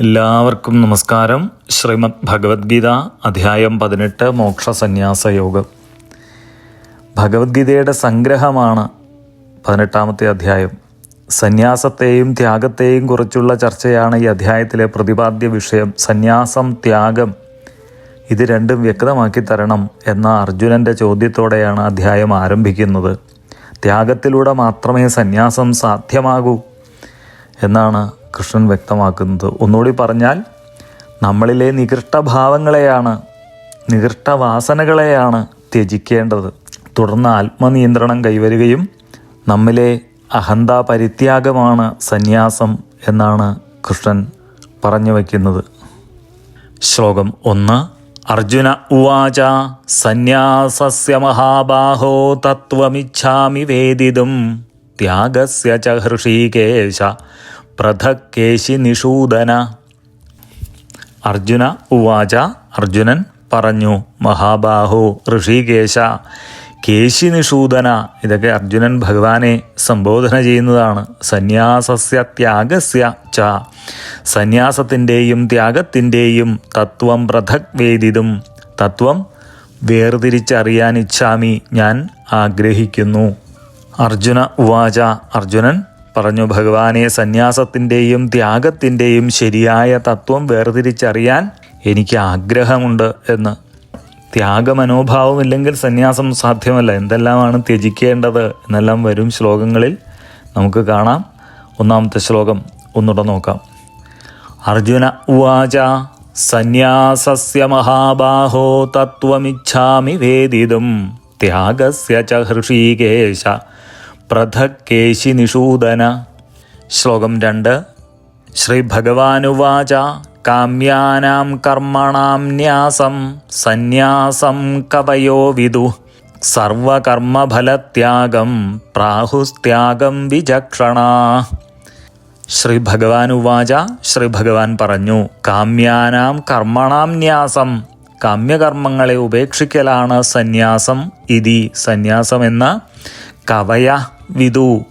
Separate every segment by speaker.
Speaker 1: എല്ലാവർക്കും നമസ്കാരം. ശ്രീമദ് ഭഗവത്ഗീത അധ്യായം പതിനെട്ട് മോക്ഷ സന്യാസ യോഗം. ഭഗവത്ഗീതയുടെ സംഗ്രഹമാണ് പതിനെട്ടാമത്തെ അധ്യായം. സന്യാസത്തെയും ത്യാഗത്തെയും കുറിച്ചുള്ള ചർച്ചയാണ് ഈ അധ്യായത്തിലെ പ്രതിപാദ്യ വിഷയം. സന്യാസം ത്യാഗം ഇത് രണ്ടും വ്യക്തമാക്കി തരണം എന്ന അർജുനന്റെ ചോദ്യത്തോടെയാണ് അധ്യായം ആരംഭിക്കുന്നത്. ത്യാഗത്തിലൂടെ മാത്രമേ സന്യാസം സാധ്യമാകൂ എന്നാണ് കൃഷ്ണൻ വ്യക്തമാക്കുന്നത്. ഒന്നുകൂടി പറഞ്ഞാൽ നമ്മളിലെ നികൃഷ്ടഭാവങ്ങളെയാണ് നികൃഷ്ടവാസനകളെയാണ് ത്യജിക്കേണ്ടത്. തുടർന്ന് ആത്മനിയന്ത്രണം കൈവരുകയും നമ്മിലെ അഹന്ത പരിത്യാഗമാണ് സന്യാസം എന്നാണ് കൃഷ്ണൻ പറഞ്ഞു വയ്ക്കുന്നത്. ശ്ലോകം ഒന്ന്. അർജുന ഉവാച സന്യാസസ്യ മഹാബാഹോ തത്വമിച്ഛാമി വേദിതും ത്യാഗസ്യ ച ഹൃഷീകേശ പ്രഥക്കേശി നിഷൂദന അർജുന ഉവാച അർജുനൻ പറഞ്ഞു മഹാബാഹു ഋഷികേശ കേശി നിഷൂദന ഇതൊക്കെ അർജുനൻ ഭഗവാനെ സംബോധന ചെയ്യുന്നതാണ്. സന്യാസസ്യ ത്യാഗസ്യ ച. സന്യാസത്തിന്റെയും ത്യാഗത്തിന്റെയും തത്വം പൃഥക് വേദിതും തത്വം വേർതിരിച്ചറിയാൻ ഇച്ഛാമി ഞാൻ ആഗ്രഹിക്കുന്നു. അർജുന ഉവാച അർജുനൻ പറഞ്ഞു ഭഗവാനെ സന്യാസത്തിന്റെയും ത്യാഗത്തിന്റെയും ശരിയായ തത്വം വേർതിരിച്ചറിയാൻ എനിക്ക് ആഗ്രഹമുണ്ട് എന്ന്. ത്യാഗമനോഭാവമില്ലെങ്കിൽ സന്യാസം സാധ്യമല്ല. എന്തെല്ലാമാണ് ത്യജിക്കേണ്ടത് എന്നെല്ലാം വരും ശ്ലോകങ്ങളിൽ. നമുക്ക് കാണാം ഒന്നാമത്തെ ശ്ലോകം. ഒന്നുകൂടെ നോക്കാം. അർജുന ഉവാച സന്യാസസ്യ മഹാബാഹോ തത്വമിച്ഛാമി വേദിതും ത്യാഗസ്യ ച ഹൃഷീകേശ പൃഥക്കേശി നിഷൂദന ശ്ലോകം രണ്ട്. ശ്രീ ഭഗവാനുവാച കാമ്യാനാം കർമ്മണാം ന്യാസം സന്യാസം കവയോ വിദു. സർവകർമ്മഫലത്യാഗം പ്രാഹുസ്ത്യാഗം വിചക്ഷണ. ശ്രീ ഭഗവാൻ ഉവാച ശ്രീ ഭഗവാൻ പറഞ്ഞു കാമ്യാനാം കർമ്മണാം ന്യാസം കാമ്യകർമ്മങ്ങളെ ഉപേക്ഷിക്കലാണ് സന്യാസം. ഇതി സന്യാസം എന്ന കവയ വിദു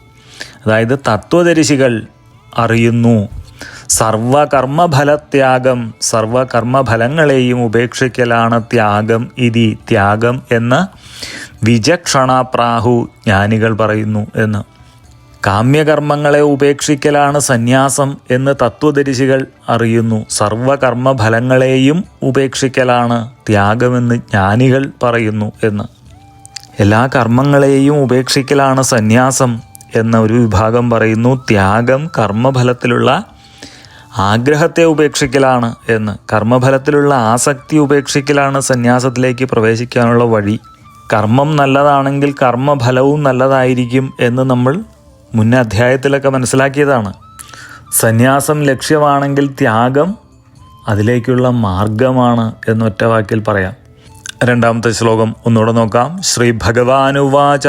Speaker 1: അതായത് തത്വദർശികൾ അറിയുന്നു. സർവകർമ്മഫലത്യാഗം സർവകർമ്മഫലങ്ങളെയും ഉപേക്ഷിക്കലാണ് ത്യാഗം ഇതി ത്യാഗം എന്ന് വിചക്ഷണ പ്രാഹു ജ്ഞാനികൾ പറയുന്നു എന്ന്. കാമ്യകർമ്മങ്ങളെ ഉപേക്ഷിക്കലാണ് സന്യാസം എന്ന് തത്വദരിശികൾ അറിയുന്നു. സർവകർമ്മഫലങ്ങളെയും ഉപേക്ഷിക്കലാണ് ത്യാഗമെന്ന് ജ്ഞാനികൾ പറയുന്നു എന്ന്. എല്ലാ കർമ്മങ്ങളെയും ഉപേക്ഷിക്കലാണ് സന്യാസം എന്ന ഒരു വിഭാഗം പറയുന്നു. ത്യാഗം കർമ്മഫലത്തിലുള്ള ആഗ്രഹത്തെ ഉപേക്ഷിക്കലാണ് എന്ന്. കർമ്മഫലത്തിലുള്ള ആസക്തി ഉപേക്ഷിക്കലാണ് സന്യാസത്തിലേക്ക് പ്രവേശിക്കാനുള്ള വഴി. കർമ്മം നല്ലതാണെങ്കിൽ കർമ്മഫലവും നല്ലതായിരിക്കും എന്ന് നമ്മൾ മുൻ അധ്യായത്തിലൊക്കെ മനസ്സിലാക്കിയതാണ്. സന്യാസം ലക്ഷ്യമാണെങ്കിൽ ത്യാഗം അതിലേക്കുള്ള മാർഗമാണ് എന്നൊറ്റ വാക്കിൽ പറയാം. രണ്ടാമത്തെ ശ്ലോകം ഒന്നുകൂടെ നോക്കാം. ശ്രീ ഭഗവാനുവാച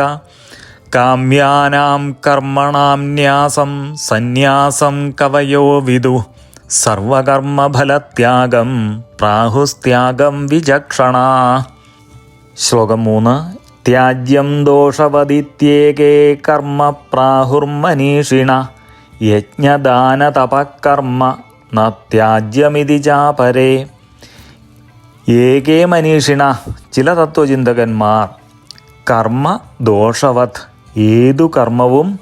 Speaker 1: കാമ്യാനാം കർമ്മണാം ന്യാസം സന്യാസം കവയോ വിദു സർവകർമ്മഫലത്യാഗം പ്രാഹുസ്ത്യാഗം വിചക്ഷണ. ശ്ലോകം മൂന്ന് ത്യാജ്യം ദോഷവദിത്യേകേ കർമ്മ പ്രാഹുർമനീഷിണ യജ്ഞദാനതപകർമ്മ ന ത്യാജ്യമിതി ചാപരേ. ഏകേ മനീഷിണ ചില തത്വചിന്തകന്മാർ. കർമ്മ ദോഷവത് ഏതു കർമ്മവും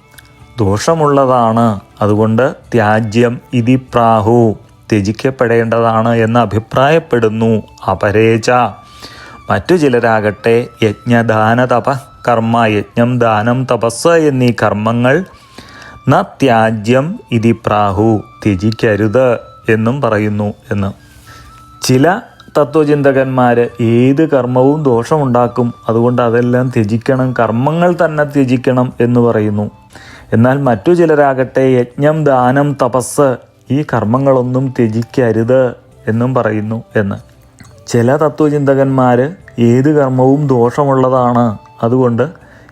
Speaker 1: ദോഷമുള്ളതാണ്. അതുകൊണ്ട് ത്യാജ്യം ഇതി പ്രാഹു ത്യജിക്കപ്പെടേണ്ടതാണ് എന്ന് അഭിപ്രായപ്പെടുന്നു അപരേച മറ്റു ചിലരാകട്ടെ യജ്ഞദാന തപ കർമ്മ യജ്ഞം ദാനം തപസ് എന്നീ കർമ്മങ്ങൾ ന ത്യാജ്യം ഇതി പ്രാഹു ത്യജിക്കരുത് എന്നും പറയുന്നു എന്ന്. ചില തത്വചിന്തകന്മാർ ഏത് കർമ്മവും ദോഷമുണ്ടാക്കും. അതുകൊണ്ട് അതെല്ലാം ത്യജിക്കണം കർമ്മങ്ങൾ തന്നെ ത്യജിക്കണം എന്ന് പറയുന്നു. എന്നാൽ മറ്റു ചിലരാകട്ടെ യജ്ഞം ദാനം തപസ് ഈ കർമ്മങ്ങളൊന്നും ത്യജിക്കരുത് എന്നും പറയുന്നു എന്ന്. ചില തത്വചിന്തകന്മാർ ഏത് കർമ്മവും ദോഷമുള്ളതാണ്. അതുകൊണ്ട്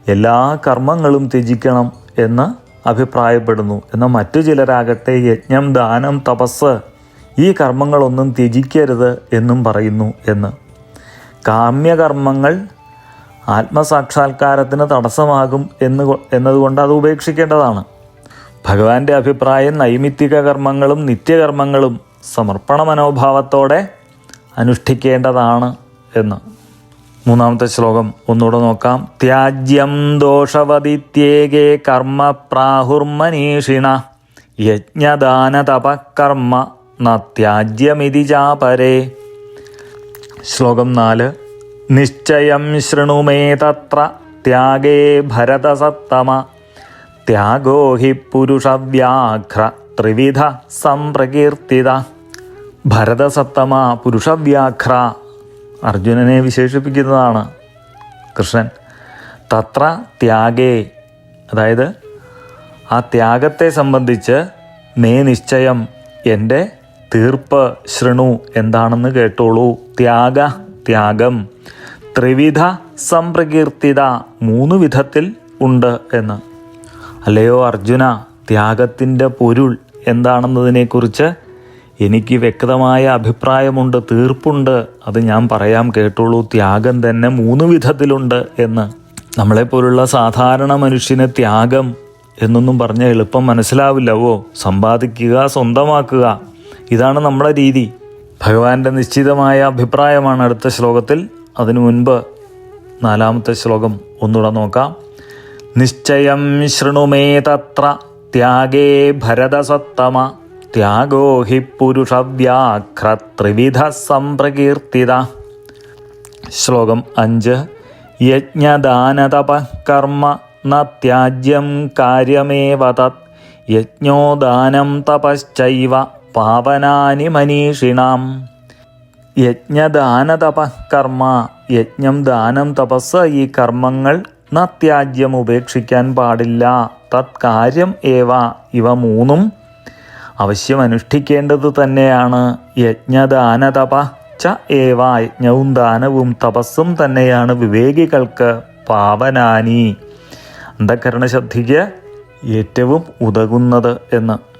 Speaker 1: എല്ലാ കർമ്മങ്ങളും ത്യജിക്കണം എന്ന് അഭിപ്രായപ്പെടുന്നു. എന്നാൽ മറ്റു ചിലരാകട്ടെ യജ്ഞം ദാനം തപസ് ഈ കർമ്മങ്ങളൊന്നും ത്യജിക്കരുത് എന്നും പറയുന്നു എന്ന്. കാമ്യകർമ്മങ്ങൾ ആത്മസാക്ഷാത്കാരത്തിന് തടസ്സമാകും എന്ന് എന്നതുകൊണ്ട് അത് ഉപേക്ഷിക്കേണ്ടതാണ്. ഭഗവാന്റെ അഭിപ്രായം നൈമിത്തിക കർമ്മങ്ങളും നിത്യകർമ്മങ്ങളും സമർപ്പണ മനോഭാവത്തോടെ അനുഷ്ഠിക്കേണ്ടതാണ് എന്ന്. മൂന്നാമത്തെ ശ്ലോകം ഒന്നുകൂടെ നോക്കാം. ത്യാജ്യം ദോഷവതിത്യേകേ കർമ്മ പ്രാഹുർമനീഷിണ യജ്ഞദാന തപകർമ്മ ന ത്യാജ്യമിതി ചാപരേ. ശ്ലോകം നാല്. നിശ്ചയം ശൃണുമേ തത്ര ത്യാഗേ ഭരതസത്തമ. Thiago he പുരുഷവ്യാഘ്ര ത്രിവിധ സംപ്രകീർത്തിത ഭരതസത്തമ പുരുഷവ്യാഘ്ര. അർജുനനെ വിശേഷിപ്പിക്കുന്നതാണ് കൃഷ്ണൻ. തത്ര ത്യാഗേ. അതായത് ആ ത്യാഗത്തെ സംബന്ധിച്ച് മേ നിശ്ചയം എന്റെ തീർപ്പ് ശൃണു എന്താണെന്ന് കേട്ടോളൂ. ത്യാഗ ത്യാഗം. ത്രിവിധ സംപ്രകീർത്തിത മൂന്ന് വിധത്തിൽ ഉണ്ട് എന്ന്. അല്ലയോ അർജുന ത്യാഗത്തിന്റെ പൊരുൾ എന്താണെന്നതിനെക്കുറിച്ച് എനിക്ക് വ്യക്തമായ അഭിപ്രായമുണ്ട് തീർപ്പുണ്ട്. അത് ഞാൻ പറയാം കേട്ടോളൂ. ത്യാഗം തന്നെ മൂന്ന് വിധത്തിലുണ്ട് എന്ന്. നമ്മളെപ്പോലുള്ള സാധാരണ മനുഷ്യന് ത്യാഗം എന്നൊന്നും പറഞ്ഞാൽ എളുപ്പം മനസ്സിലാവില്ലവോ? സമ്പാദിക്കുക സ്വന്തമാക്കുക. ഇതാണ് നമ്മുടെ രീതി. ഭഗവാന്റെ നിശ്ചിതമായ അഭിപ്രായമാണ് അടുത്ത ശ്ലോകത്തിൽ. അതിനു മുൻപ് നാലാമത്തെ ശ്ലോകം ഒന്നുകൂടെ നോക്കാം. നിശ്ചയം ശൃണുമേ തത്ര ത്യാഗേ ഭരതസത്തമ ത്യാഗോ ഹി പുരുഷവ്യാഘ്ര ത്രിവിധ സംപ്രകീർത്തിത ശ്ലോകം അഞ്ച്. യജ്ഞദാനതപ കർമ്മ ന ത്യാജ്യം കാര്യമേവ തത്. യജ്ഞോദാനം തപശ്ചൈവ. പാവനാനി മനീഷിണാം യജ്ഞദാനതപകർമ്മ യജ്ഞം ദാനം തപസ് ഈ കർമ്മങ്ങൾ ന ത്യാജ്യം ഉപേക്ഷിക്കാൻ പാടില്ല. തത്കാര്യം ഏവ ഇവ മൂന്നും അവശ്യം അനുഷ്ഠിക്കേണ്ടത് തന്നെയാണ്. യജ്ഞദാനതപ ച ഏവ യജ്ഞവും ദാനവും തപസ്സും തന്നെയാണ് വിവേകികൾക്ക് പാവനാനി. അന്ധകരണശുദ്ധിക്ക് ഏറ്റവും ഉതകുന്നത് എന്ന്.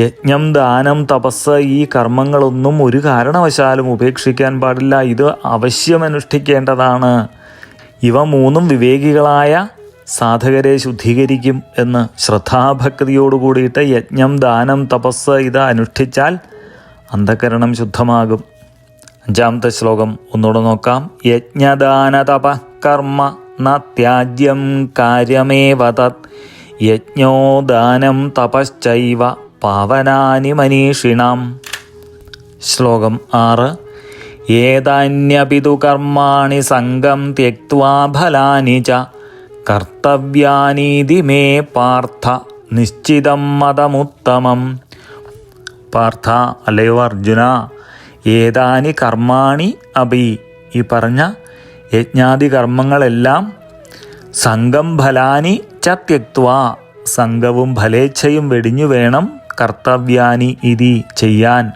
Speaker 1: യജ്ഞം ദാനം തപസ് ഈ കർമ്മങ്ങളൊന്നും ഒരു കാരണവശാലും ഉപേക്ഷിക്കാൻ പാടില്ല. ഇത് അവശ്യം അനുഷ്ഠിക്കേണ്ടതാണ് ഇവ മൂന്നും വിവേകികളായ സാധകരെ ശുദ്ധീകരിക്കും എന്ന് ശ്രദ്ധാഭക്തിയോടുകൂടിയിട്ട് യജ്ഞം ദാനം തപസ് ഇത് അനുഷ്ഠിച്ചാൽ അന്ധകരണം ശുദ്ധമാകും. അഞ്ചാമത്തെ ശ്ലോകം ഒന്നുകൂടെ നോക്കാം. യജ്ഞദാന തപ കർമ്മ ത്യാജ്യം കാര്യമേവ തത്. യജ്ഞോ ദാനം തപശ്ചൈവ പാവനാനി മനീഷിണാം ശ്ലോകം ആറ്. ഏതാന്യപിതു കർമാണി സംഘം തെക്വാ ഫലാനി ച. കർത്തവ്യാനീതി മേ പാർത്ഥ. നിശ്ചിതം മതമുത്തമം. പാർത്ഥ അല്ലയോ അർജുന. ഏതാനി കർമാണി അപി. ഈ പറഞ്ഞ യജ്ഞാതി കർമ്മങ്ങളെല്ലാം സംഘം ഫലാനി ച തെക്വാ സംഘവും ഫലേച്ഛയും വെടിഞ്ഞു വേണം കർത്തവ്യാനി ഇതി ചെയ്യാൻ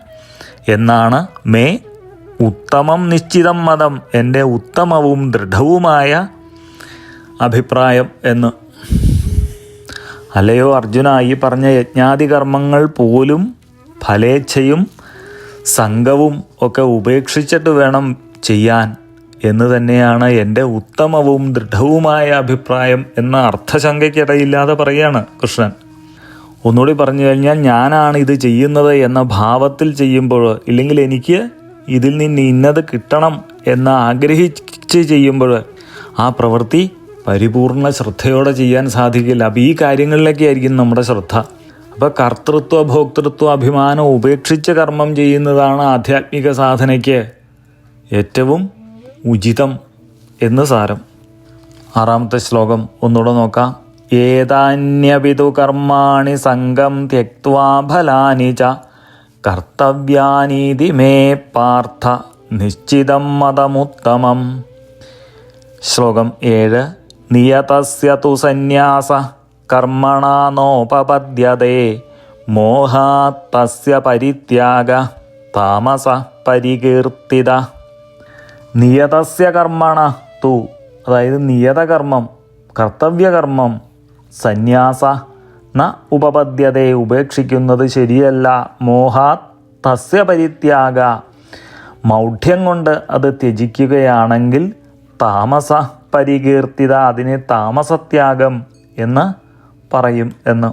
Speaker 1: എന്നാണ് മേ ഉത്തമം നിശ്ചിതം മതം എന്റെ ഉത്തമവും ദൃഢവുമായ അഭിപ്രായം എന്ന്. അല്ലയോ അർജുന ഈ പറഞ്ഞ യജ്ഞാതികർമ്മങ്ങൾ പോലും ഫലേച്ഛയും സംഘവും ഒക്കെ ഉപേക്ഷിച്ചിട്ട് വേണം ചെയ്യാൻ എന്ന് തന്നെയാണ് എന്റെ ഉത്തമവും ദൃഢവുമായ അഭിപ്രായം എന്ന അർത്ഥശങ്കയ്ക്കിടയില്ലാതെ പറയുകയാണ് കൃഷ്ണൻ. ഒന്നുകൂടി പറഞ്ഞു കഴിഞ്ഞാൽ ഞാനാണ് ഇത് ചെയ്യുന്നത് എന്ന ഭാവത്തിൽ ചെയ്യുമ്പോൾ ഇല്ലെങ്കിൽ എനിക്ക് ഇതിൽ നിന്ന് ഇന്നത് കിട്ടണം എന്ന് ആഗ്രഹിച്ച് ചെയ്യുമ്പോൾ ആ പ്രവൃത്തി പരിപൂർണ ശ്രദ്ധയോടെ ചെയ്യാൻ സാധിക്കില്ല. അപ്പം ഈ കാര്യങ്ങളിലേക്കായിരിക്കും നമ്മുടെ ശ്രദ്ധ. അപ്പോൾ കർത്തൃത്വ ഭോക്തൃത്വ അഭിമാനം ഉപേക്ഷിച്ച് കർമ്മം ചെയ്യുന്നതാണ് ആധ്യാത്മിക സാധനയ്ക്ക് ഏറ്റവും ഉചിതം എന്ന് സാരം. ആറാമത്തെ ശ്ലോകം ഒന്നുകൂടെ നോക്കാം. ഏതാന്യപിതു കർമാണി സംഘം ത്യക്വാ ഫലാനി ച. കർത്തവ്യാനീതി മേ പാർത്ഥ നിശ്ചിതം മതമുത്തമം. ശ്ലോകം ഏഴ്. നിയതസ്യ തു സന്യാസ. കർമ്മണാനോപപദ്യതേ മോഹാത്തസ്യ പരിത്യാഗ. താമസ പരികീർത്തിത. നിയതസ്യ കർമ്മണ തു. അതായത് നിയതകർമ്മം. കർത്തവ്യകർമ്മം. സന്യാസ. ന ഉപപദ്യതയെ ഉപേക്ഷിക്കുന്നത് ശരിയല്ല. മോഹാത് തസ്യ പരിത്യാഗ. മൗഢ്യം കൊണ്ട് അത് ത്യജിക്കുകയാണെങ്കിൽ താമസ പരികീർത്തിത അതിനെ താമസത്യാഗം എന്ന് പറയും എന്ന്.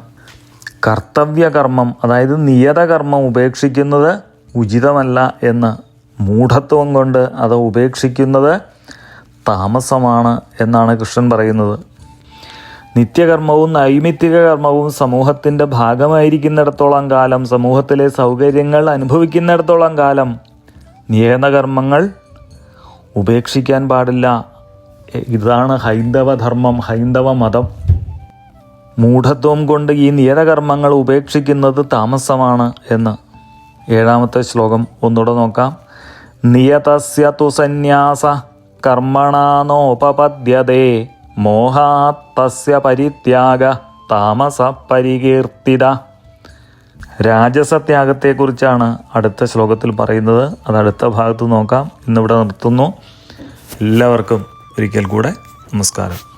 Speaker 1: കർത്തവ്യകർമ്മം അതായത് നിയതകർമ്മം ഉപേക്ഷിക്കുന്നത് ഉചിതമല്ല എന്ന്. മൂഢത്വം കൊണ്ട് അത് ഉപേക്ഷിക്കുന്നത് താമസമാണ് എന്നാണ് കൃഷ്ണൻ പറയുന്നത്. നിത്യകർമ്മവും നൈമിത്തിക കർമ്മവും സമൂഹത്തിന്റെ ഭാഗമായിരിക്കുന്നിടത്തോളം കാലം സമൂഹത്തിലെ സൗകര്യങ്ങൾ അനുഭവിക്കുന്നിടത്തോളം കാലം നിയതകർമ്മങ്ങൾ ഉപേക്ഷിക്കാൻ പാടില്ല. ഇതാണ് ഹൈന്ദവ ധർമ്മം ഹൈന്ദവ മതം മൂഢത്വം കൊണ്ട് ഈ നിയതകർമ്മങ്ങൾ ഉപേക്ഷിക്കുന്നത് താമസമാണ് എന്ന്. ഏഴാമത്തെ ശ്ലോകം ഒന്നുകൂടെ നോക്കാം. നിയതസ്യ തുസന്യാസ കർമ്മണാനോപപദ്യതേ മോഹാത്തസ്യ പരിത്യാഗ താമസ പരികീർത്തിത. രാജസത്യാഗത്തെക്കുറിച്ചാണ് അടുത്ത ശ്ലോകത്തിൽ പറയുന്നത്. അത് അടുത്ത ഭാഗത്ത് നോക്കാം. ഇന്നിവിടെ നിർത്തുന്നു. എല്ലാവർക്കും ഒരിക്കൽ കൂടെ നമസ്കാരം.